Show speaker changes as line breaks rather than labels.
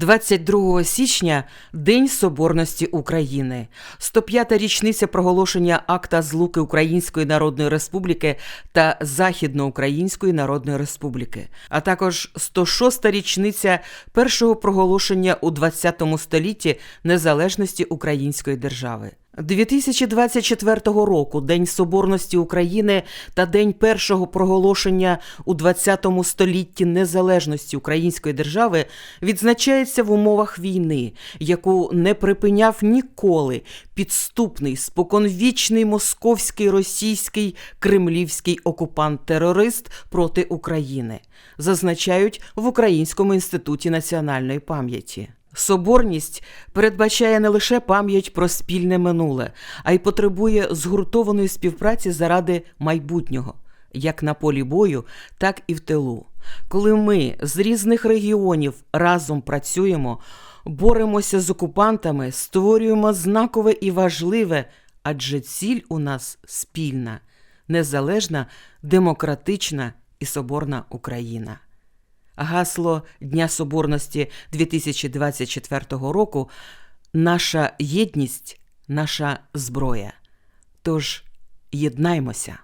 22 січня День Соборності України, 105-та річниця проголошення акта злуки Української Народної Республіки та Західноукраїнської Народної Республіки, а також 106-та річниця першого проголошення у 20 столітті незалежності Української держави. 2024 року День Соборності України та День першого проголошення у 20 столітті незалежності Української держави відзначається в умовах війни, яку не припиняв ніколи підступний споконвічний московський російський кремлівський окупант-терорист проти України, зазначають в Українському інституті національної пам'яті. Соборність передбачає не лише пам'ять про спільне минуле, а й потребує згуртованої співпраці заради майбутнього, як на полі бою, так і в тилу. Коли ми з різних регіонів разом працюємо, боремося з окупантами, створюємо знакове і важливе, адже ціль у нас спільна, незалежна, демократична і соборна Україна. Гасло Дня Соборності 2024 року наша єдність, наша зброя. Тож єднаймося.